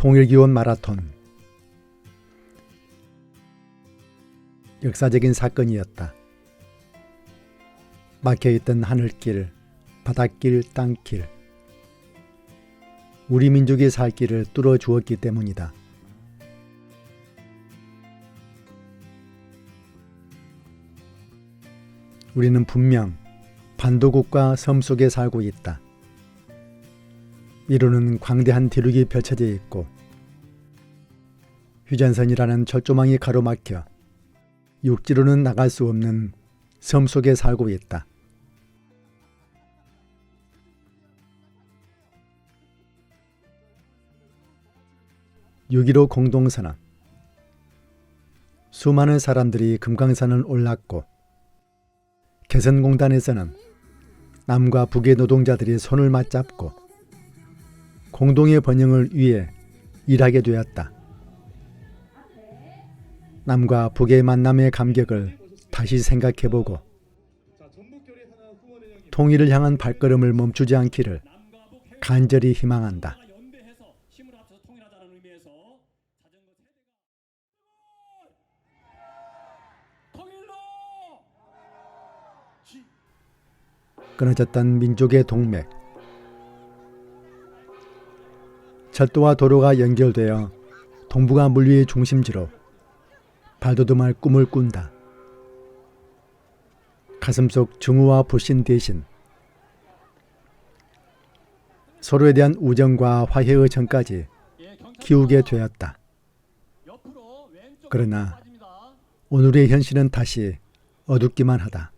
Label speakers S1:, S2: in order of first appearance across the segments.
S1: 통일기원 마라톤 역사적인 사건이었다. 막혀있던 하늘길, 바닷길, 땅길 우리 민족의 살 길을 뚫어 주었기 때문이다. 우리는 분명 반도국가 섬 속에 살고 있다. 이루는 광대한 대륙이 펼쳐져 있고 휴전선이라는 철조망이 가로막혀 육지로는 나갈 수 없는 섬 속에 살고 있다. (6.15) 공동선언 수많은 사람들이 금강산을 올랐고 개선공단에서는 남과 북의 노동자들이 손을 맞잡고 공동의 번영을 위해 일하게 되었다. 남과 북의 만남의 감격을 다시 생각해보고 통일을 향한 발걸음을 멈추지 않기를 간절히 희망한다. 끊어졌던 민족의 동맥. 철도와 도로가 연결되어 동북아 물류의 중심지로 발돋움할 꿈을 꾼다. 가슴속 증오와 불신 대신 서로에 대한 우정과 화해의 정까지 키우게 되었다. 그러나. 오늘의 현실은 다시 어둡기만 하다.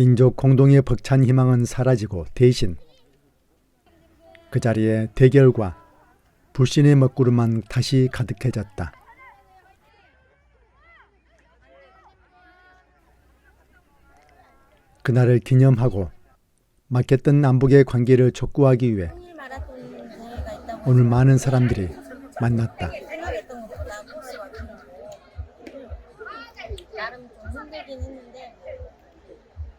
S1: 민족 공동의 벅찬 희망은 사라지고 대신 그 자리에 대결과 불신의 먹구름만 다시 가득해졌다. 그날을 기념하고 막혔던 남북의 관계를 촉구하기 위해 오늘 많은 사람들이 만났다.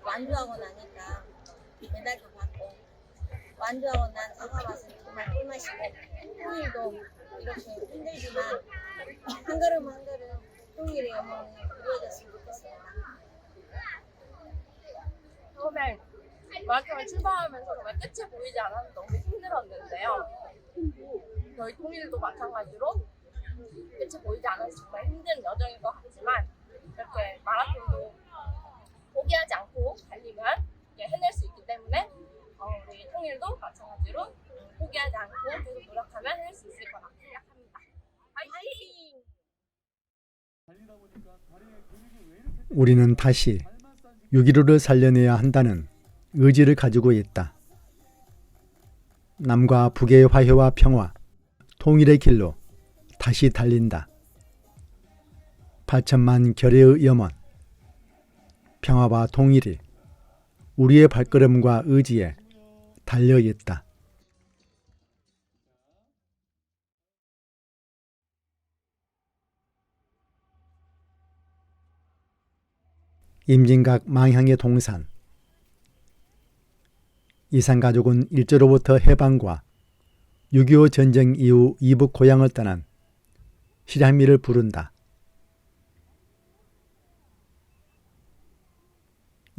S2: 완주하고 나니까 메달도 받고 완주하고 난 사과 맛은 정말 꿀맛이고 통일도 이렇게 힘들지만 한 걸음 한 걸음 통일의 영혼이 이루어졌으면 좋겠습니다.
S3: 처음에 마라톤을 출발하면서 정말 끝이 보이지 않아서 너무 힘들었는데요. 저희 통일도 마찬가지로 끝이 보이지 않아서 정말 힘든 여정인 것 같지만 이렇게 마라톤도 포기하지 않고 달리면 해낼 수 있기 때문에 어, 우리 통일도 마찬가지로 음, 포기하지 않고 계속 노력하면 해낼 수 있을 거라 생각합니다. 화이팅!
S1: 우리는 다시 6.15를 살려내야 한다는 의지를 가지고 있다. 남과 북의 화해와 평화, 통일의 길로 다시 달린다. 8천만 결의의 염원, 평화와 통일이 우리의 발걸음과 의지에 달려 있다. 임진각 망향의 동산 이산 가족은 일제로부터 해방과 6.25 전쟁 이후 이북 고향을 떠난 실향미를 부른다.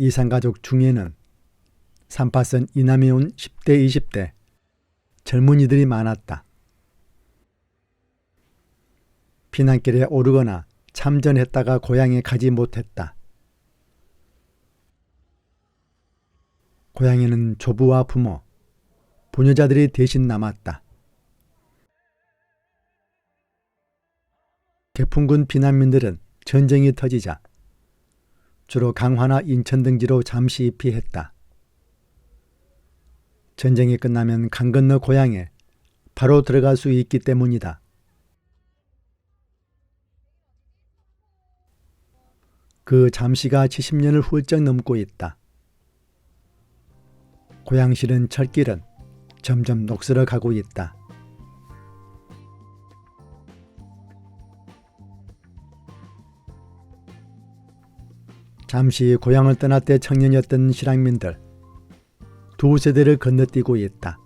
S1: 이산 가족 중에는 산파선 이남에 온 10대 20대 젊은이들이 많았다. 피난길에 오르거나 참전했다가 고향에 가지 못했다. 고향에는 조부와 부모, 부녀자들이 대신 남았다. 개풍군 피난민들은 전쟁이 터지자 주로 강화나 인천 등지로 잠시 피했다. 전쟁이 끝나면 강 건너 고향에 바로 들어갈 수 있기 때문이다. 그 잠시가 70년을 훌쩍 넘고 있다. 고양시는 철길은 점점 녹슬어 가고 있다. 잠시 고향을 때 청년이었던 실향민들 두 세대를 건너뛰고 있다.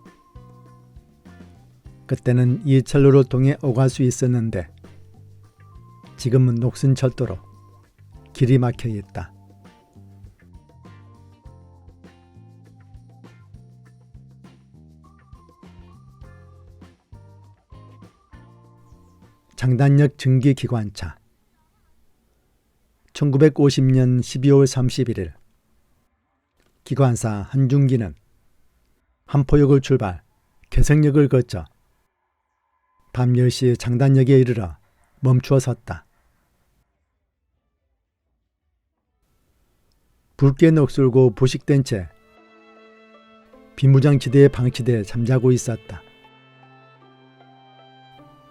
S1: 그때는 이 철로를 통해 오갈 수 있었는데 지금은 녹슨 철도로 길이 막혀 있다. 장단역 증기기관차 1950년 12월 31일 기관사 한중기는 한포역을 출발 개성역을 거쳐 밤 10시 장단역에 이르러 멈추어 섰다. 붉게 녹슬고 부식된 채 비무장지대에 방치돼 잠자고 있었다.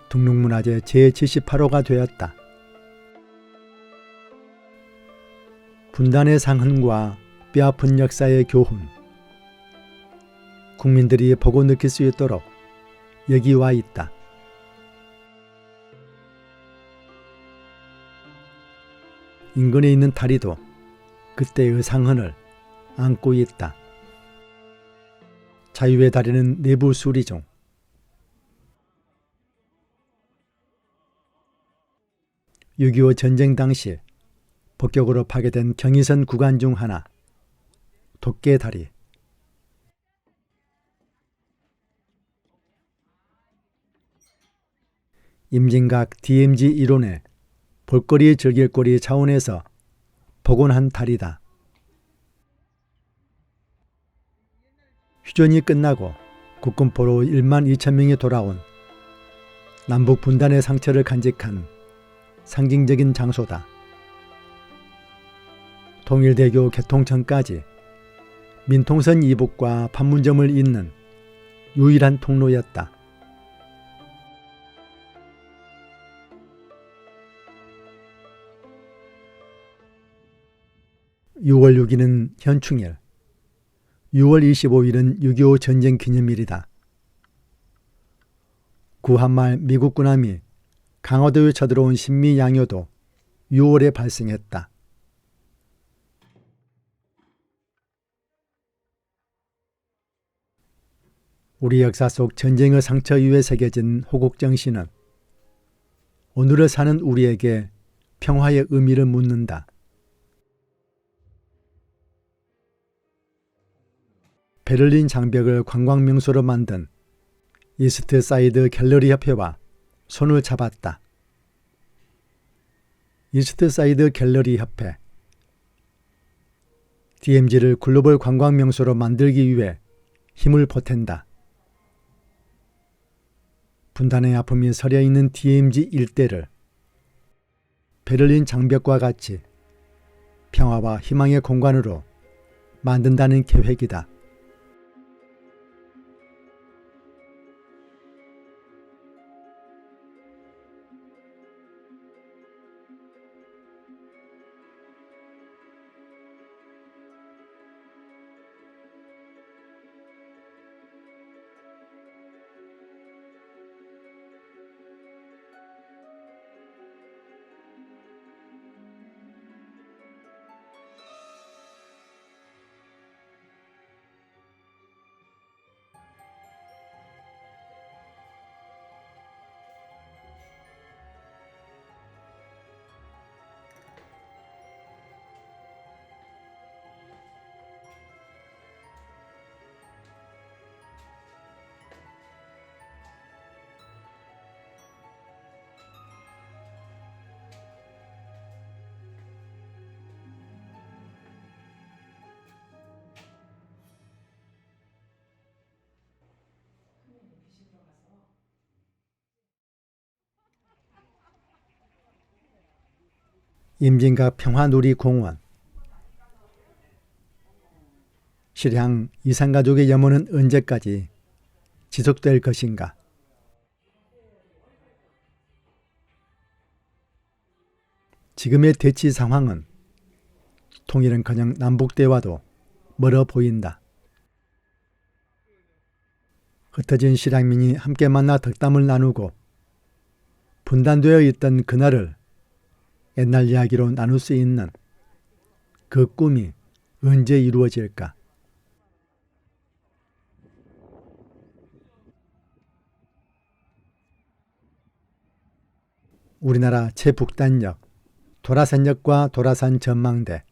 S1: 등록문화재 제78호가 되었다. 분단의 상흔과 뼈아픈 역사의 교훈. 국민들이 보고 느낄 수 있도록 여기 와 있다. 인근에 있는 다리도 그때의 상흔을 안고 있다. 자유의 다리는 내부 수리종. (6.25) 전쟁 당시 폭격으로 파괴된 경의선 구간 중 하나 도깨 다리 임진각 DMZ 이론의 볼거리 즐길거리 차원에서 복원한 다리다. 휴전이 끝나고 국군포로 1만 2천 명이 돌아온 남북 분단의 상처를 간직한 상징적인 장소다. 통일대교 개통 전까지 민통선 이북과 판문점을 잇는 유일한 통로였다. 6월 6일은 현충일, 6월 25일은 6.25 전쟁 기념일이다. 구한말 미국 군함이 강화도에 쳐들어온 신미 양요도 6월에 발생했다. 우리 역사 속 전쟁의 상처 위에 새겨진 호국정신은 오늘을 사는 우리에게 평화의 의미를 묻는다. 베를린 장벽을 관광 명소로 만든 이스트 사이드 갤러리 협회와 손을 잡았다. 이스트 사이드 갤러리 협회 DMZ를 글로벌 관광 명소로 만들기 위해 힘을 보탠다. 분단의 아픔이 서려 있는 DMZ 일대를 베를린 장벽과 같이 평화와 희망의 공간으로 만든다는 계획이다. 임진각 평화누리공원 실향 이산가족의 염원은 언제까지 지속될 것인가? 지금의 대치 상황은 통일은커녕 남북대화도 멀어 보인다. 흩어진 실향민이 함께 만나 덕담을 나누고 분단되어 있던 그날을 옛날 이야기로 나눌 수 있는 그 꿈이 언제 이루어질까? 우리나라 최북단역 도라산역과 도라산 전망대,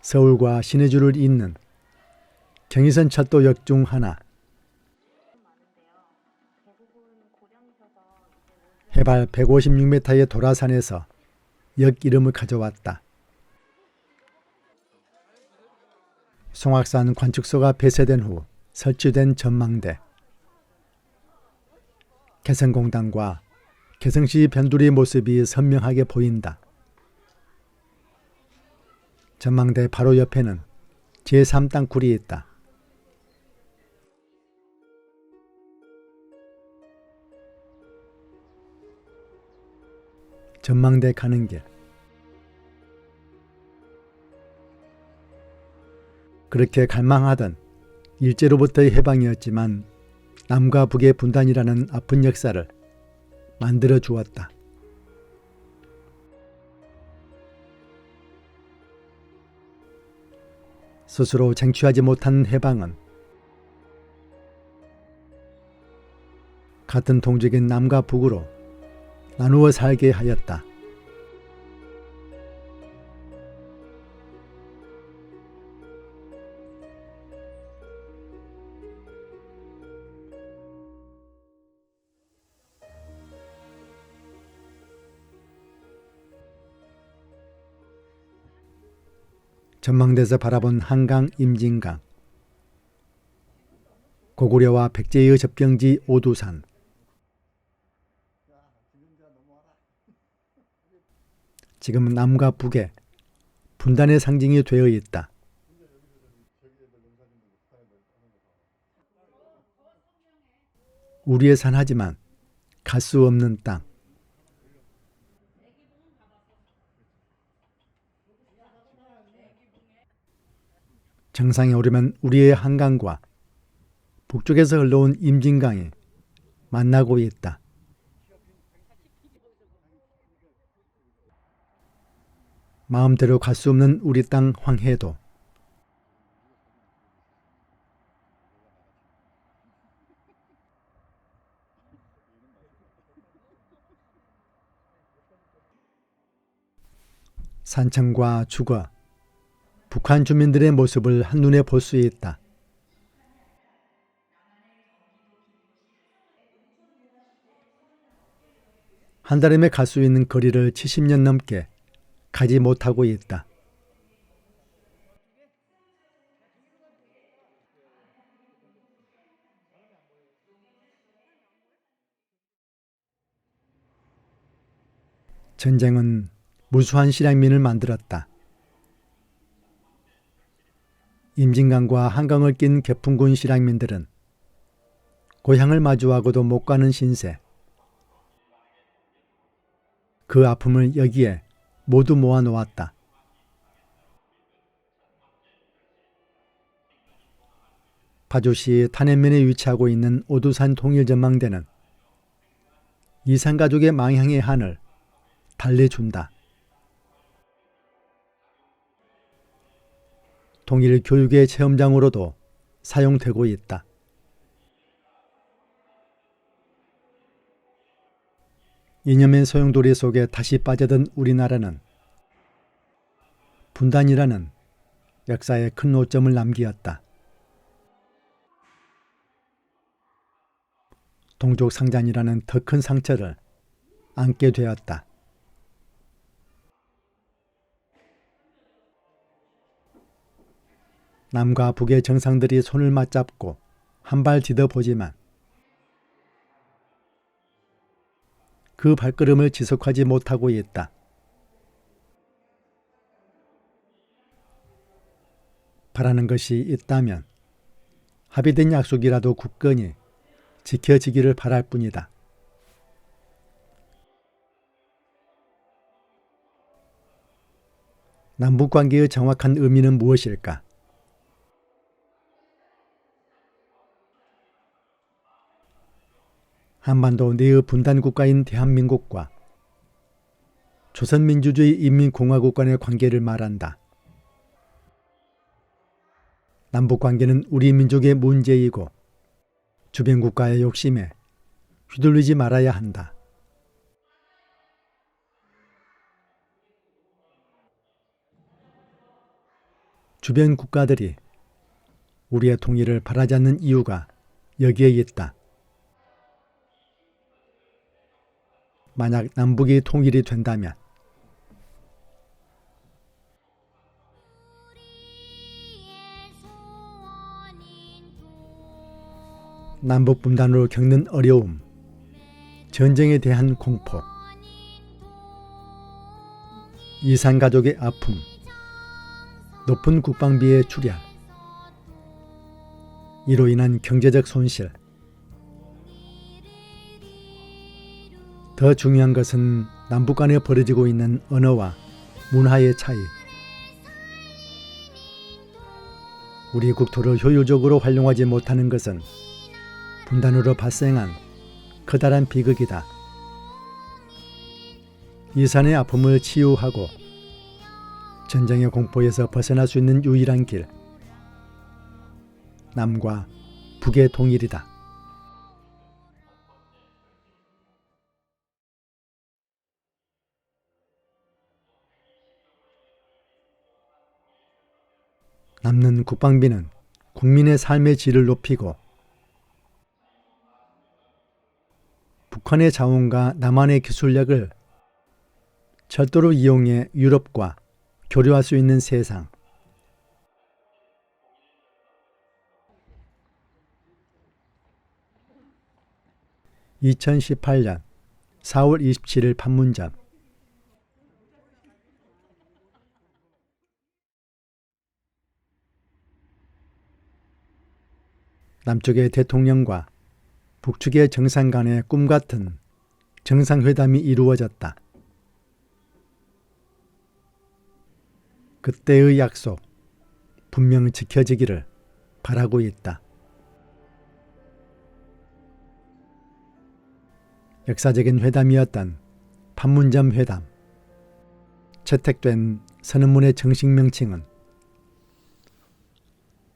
S1: 서울과 시내주를 잇는 경의선 철도역 중 하나, 해발 156m의 도라산에서 역 이름을 가져왔다. 송악산 관측소가 폐쇄된 후 설치된 전망대. 개성공단과 개성시 변두리 모습이 선명하게 보인다. 전망대 바로 옆에는 제3땅굴이 있다. 전망대 가는 길. 그렇게 갈망하던 일제로부터의 해방이었지만 남과 북의 분단이라는 아픈 역사를 만들어 주었다. 스스로 쟁취하지 못한 해방은 같은 동족인 남과 북으로 나누어 살게 하였다. 전망대에서 바라본 한강 임진강 고구려와 백제의 접경지 오두산 지금은 남과 북의 분단의 상징이 되어 있다. 우리의 산하지만 갈 수 없는 땅. 정상에 오르면 우리의 한강과 북쪽에서 흘러온 임진강이 만나고 있다. 마음대로 갈 수 없는 우리 땅 황해도 산청과 주거 북한 주민들의 모습을 한눈에 볼 수 있다. 한달음에 갈 수 있는 거리를 70년 넘게 가지 못하고 있다. 전쟁은 무수한 실향민을 만들었다. 임진강과 한강을 낀 개풍군 실향민들은 고향을 마주하고도 못 가는 신세. 그 아픔을 여기에 모두 모아 놓았다. 파주시 탄해면에 위치하고 있는 오두산 통일전망대는 이산가족의 망향의 한을 달래준다. 통일 교육의 체험장으로도 사용되고 있다. 이념의 소용돌이 속에 다시 빠져든 우리나라는 분단이라는 역사에 큰 오점을 남기었다. 동족 상잔이라는 더 큰 상처를 안게 되었다. 남과 북의 정상들이 손을 맞잡고 한 발 디뎌보지만 그 발걸음을 지속하지 못하고 있다. 바라는 것이 있다면 합의된 약속이라도 굳건히 지켜지기를 바랄 뿐이다. 남북 관계의 정확한 의미는 무엇일까? 한반도 내의 분단 국가인 대한민국과 조선민주주의 인민공화국 간의 관계를 말한다. 남북 관계는 우리 민족의 문제이고 주변 국가의 욕심에 휘둘리지 말아야 한다. 주변 국가들이 우리의 통일을 바라지 않는 이유가 여기에 있다. 만약 남북이 통일이 된다면 남북 분단으로 겪는 어려움, 전쟁에 대한 공포, 이산 가족의 아픔, 높은 국방비의 출혈, 이로 인한 경제적 손실. 더 중요한 것은 남북 간에 벌어지고 있는 언어와 문화의 차이. 우리 국토를 효율적으로 활용하지 못하는 것은 분단으로 발생한 커다란 비극이다. 이산의 아픔을 치유하고 전쟁의 공포에서 벗어날 수 있는 유일한 길. 남과 북의 통일이다. 남는 국방비는 국민의 삶의 질을 높이고 북한의 자원과 남한의 기술력을 철도로 이용해 유럽과 교류할 수 있는 세상. (2018년 4월 27일) 판문점 남쪽의 대통령과 북측의 정상 간의 꿈 같은 정상회담이 이루어졌다. 그때의 약속 분명 지켜지기를 바라고 있다. 역사적인 회담이었던 판문점 회담. 채택된 선언문의 정식 명칭은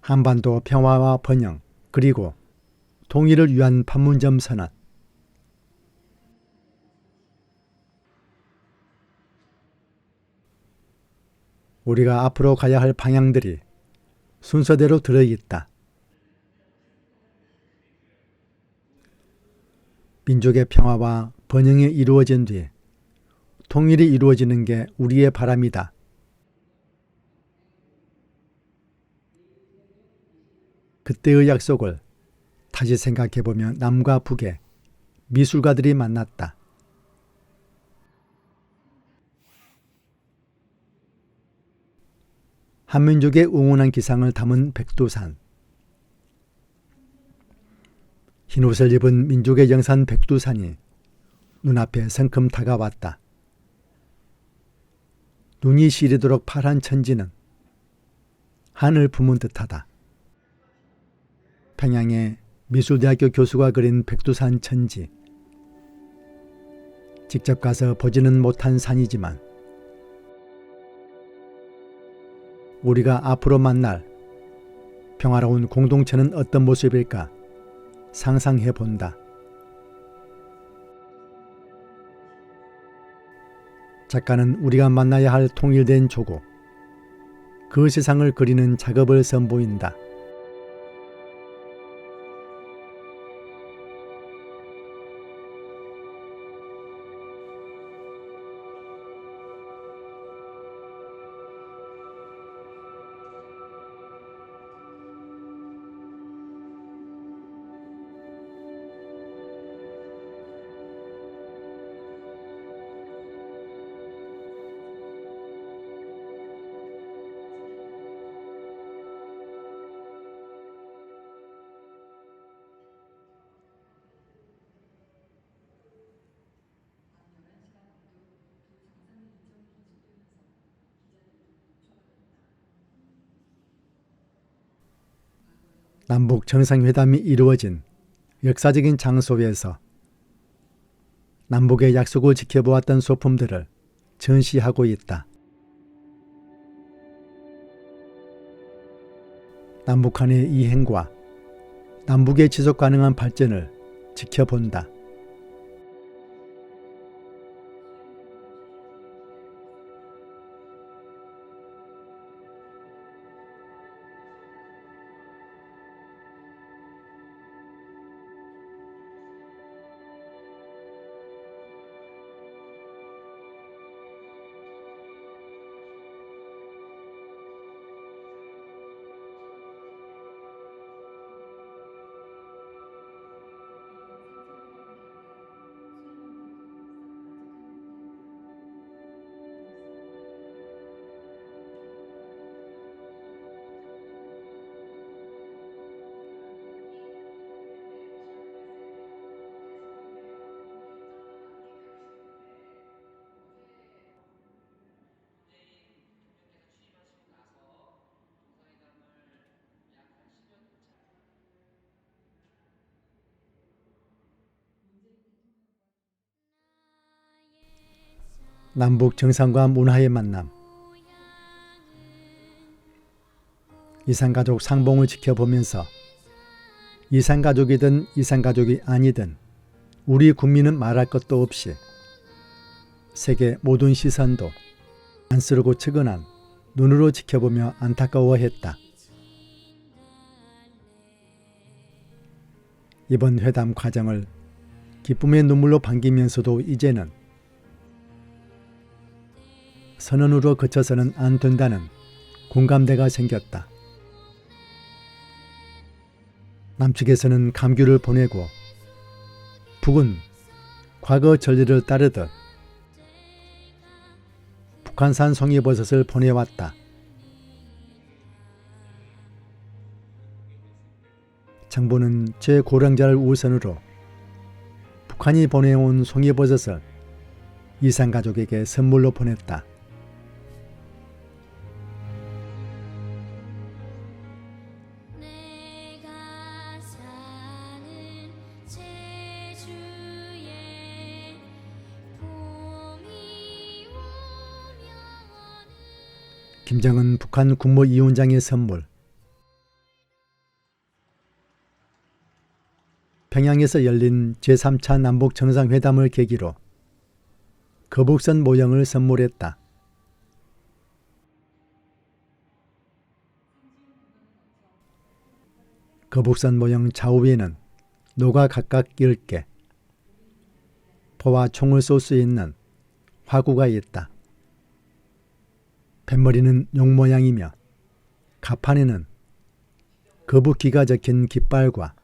S1: 한반도 평화와 번영 그리고 통일을 위한 판문점 선언. 우리가 앞으로 가야 할 방향들이 순서대로 들어있다. 민족의 평화와 번영이 이루어진 뒤 통일이 이루어지는 게 우리의 바람이다. 그때의 약속을 다시 생각해 보면 남과 북의 미술가들이 만났다. 한민족의 응원한 기상을 담은 백두산. 흰옷을 입은 민족의 영산 백두산이 눈앞에 성큼 다가왔다. 눈이 시리도록 파란 천지는 하늘 품은 듯하다. 평양의 미술대학교 교수가 그린 백두산 천지. 직접 가서 보지는 못한 산이지만 우리가 앞으로 만날 평화로운 공동체는 어떤 모습일까 상상해 본다. 작가는 우리가 만나야 할 통일된 조국, 그 세상을 그리는 작업을 선보인다. 남북 정상회담이 이루어진 역사적인 장소에서 남북의 약속을 지켜보았던 소품들을 전시하고 있다. 남북한의 이행과 남북의 지속 가능한 발전을 지켜본다. 남북 정상과 문화의 만남. 이산가족 상봉을 지켜보면서 이산가족이든 이산가족이 아니든 우리 국민은 말할 것도 없이 세계 모든 시선도 안쓰르고 측은한 눈으로 지켜보며 안타까워했다. 이번 회담 과정을 기쁨의 눈물로 반기면서도 이제는 선언으로 그쳐서는 안 된다는 공감대가 생겼다. 남측에서는 감귤을 보내고 북은 과거 전례를 따르듯 북한산 송이버섯을 보내왔다. 정부는 제고령자를 우선으로 북한이 보내온 송이버섯을 이산가족에게 선물로 보냈다. 김정은 북한 국무위원장의 선물. 평양에서 열린 제3차 남북 정상회담을 계기로 거북선 모형을 선물했다. 거북선 모형 좌우에는 노가 각각 10개, 포와 총을 쏠 수 있는 화구가 있다. 뱃머리는 용 모양이며 가판에는 거북기가 적힌 깃발과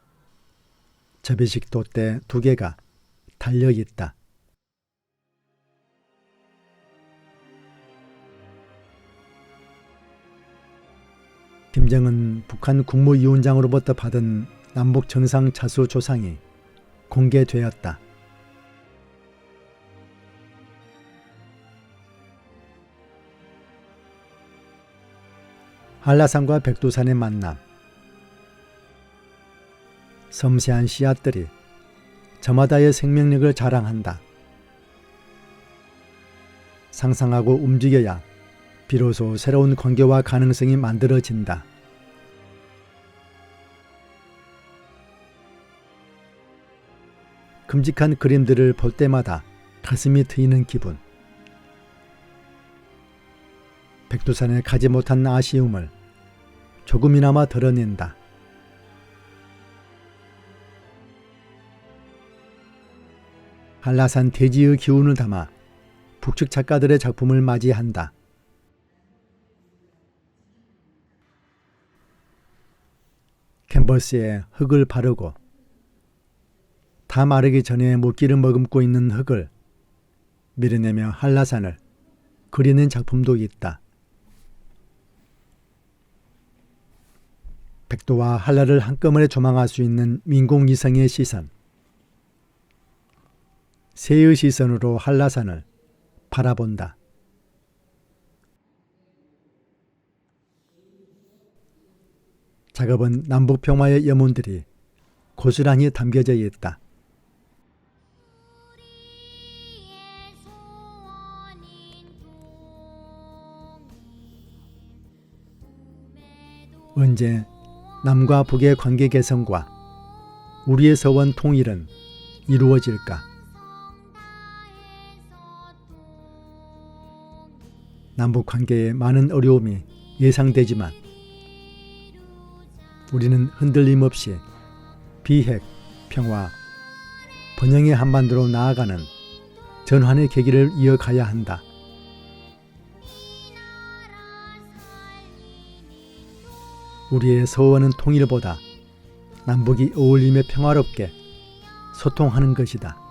S1: 접이식 돛대 두 개가 달려 있다. 김정은 북한 국무위원장으로부터 받은 남북 정상 자수 조상이 공개되었다. 한라산과 백두산의 만남. 섬세한 씨앗들이 저마다의 생명력을 자랑한다. 상상하고 움직여야 비로소 새로운 관계와 가능성이 만들어진다. 끔찍한 그림들을 볼 때마다 가슴이 트이는 기분. 백두산에 가지 못한 아쉬움을 조금이나마 덜어낸다. 한라산 대지의 기운을 담아 북측 작가들의 작품을 맞이한다. 캔버스에 흙을 바르고 다 마르기 전에 물기를 머금고 있는 흙을 밀어내며 한라산을 그리는 작품도 있다. 백도와 한라를 한꺼번에 조망할 수 있는 민공이성의 시선. 새의 시선으로 한라산을 바라본다. 작업은 남북 평화의 염원들이 고스란히 담겨져 있다. 언제 남과 북의 관계 개선과 우리의 서원 통일은 이루어질까? 남북 관계에 많은 어려움이 예상되지만 우리는 흔들림 없이 비핵, 평화, 번영의 한반도로 나아가는 전환의 계기를 이어가야 한다. 우리의 소원은 통일보다 남북이 어울리며 평화롭게 소통하는 것이다.